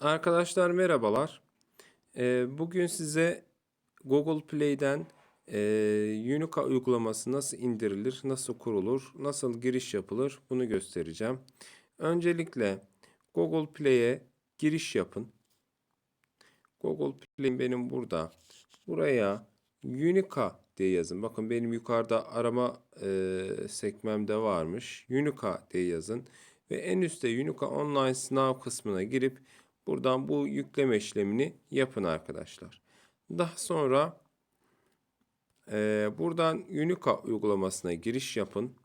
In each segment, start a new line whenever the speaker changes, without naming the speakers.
Arkadaşlar merhabalar. Ee, bugün size Google Play'den e, Unica uygulaması nasıl indirilir, nasıl kurulur, nasıl giriş yapılır bunu göstereceğim. Öncelikle Google Play'e giriş yapın. Google Play benim burada. Buraya Unica diye yazın. Bakın benim yukarıda arama e, sekmemde varmış. Unica diye yazın. Ve en üstte Unica Online Sınav kısmına girip buradan bu yükleme işlemini yapın arkadaşlar. Daha sonra e, buradan Unica uygulamasına giriş yapın.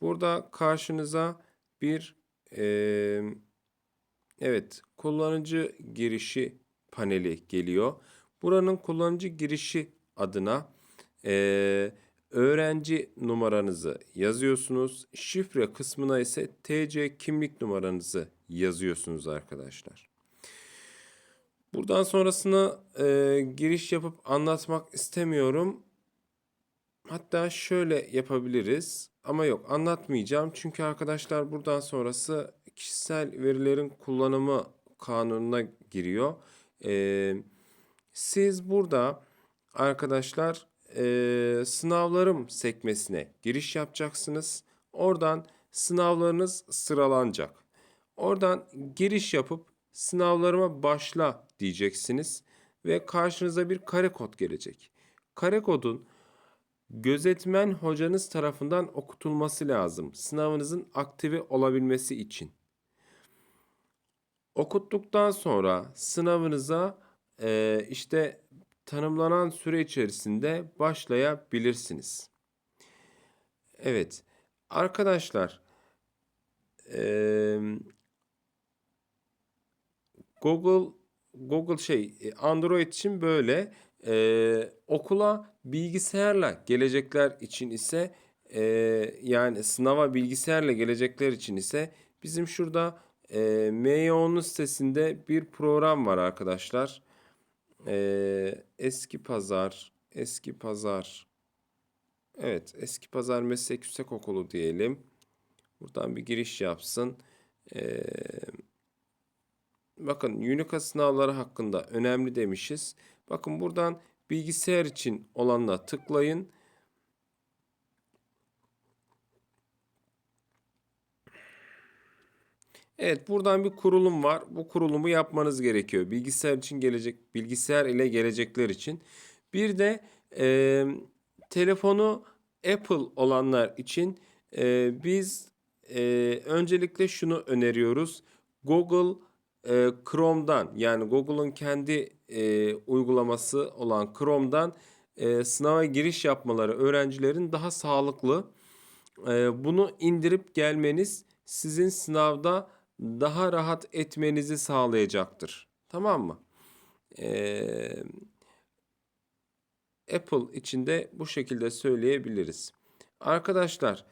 Burada karşınıza bir e, evet kullanıcı girişi paneli geliyor. Buranın kullanıcı girişi adına e, öğrenci numaranızı yazıyorsunuz. Şifre kısmına ise TC kimlik numaranızı yazıyorsunuz arkadaşlar. Buradan sonrasına e, giriş yapıp anlatmak istemiyorum. Hatta şöyle yapabiliriz. Ama yok anlatmayacağım. Çünkü arkadaşlar buradan sonrası kişisel verilerin kullanımı kanununa giriyor. Ee, siz burada arkadaşlar e, sınavlarım sekmesine giriş yapacaksınız. Oradan sınavlarınız sıralanacak. Oradan giriş yapıp sınavlarıma başla diyeceksiniz ve karşınıza bir kare kod gelecek. Kare kodun gözetmen hocanız tarafından okutulması lazım. Sınavınızın aktive olabilmesi için. Okuttuktan sonra sınavınıza e, işte tanımlanan süre içerisinde başlayabilirsiniz. Evet arkadaşlar e, Google Google şey Android için böyle e, okula bilgisayarla gelecekler için ise e, yani sınava bilgisayarla gelecekler için ise bizim şurada e, MYO'nun sitesinde bir program var arkadaşlar. E, eski pazar, eski pazar. Evet, eski pazar meslek yüksek okulu diyelim. Buradan bir giriş yapsın. Eee Bakın Unica sınavları hakkında önemli demişiz. Bakın buradan bilgisayar için olanla tıklayın. Evet buradan bir kurulum var. Bu kurulumu yapmanız gerekiyor. Bilgisayar için gelecek, bilgisayar ile gelecekler için. Bir de e, telefonu Apple olanlar için e, biz e, öncelikle şunu öneriyoruz. Google e, Chrome'dan yani Google'un kendi e, uygulaması olan Chrome'dan e, sınava giriş yapmaları öğrencilerin daha sağlıklı. E, bunu indirip gelmeniz sizin sınavda daha rahat etmenizi sağlayacaktır. Tamam mı? E, Apple içinde bu şekilde söyleyebiliriz. Arkadaşlar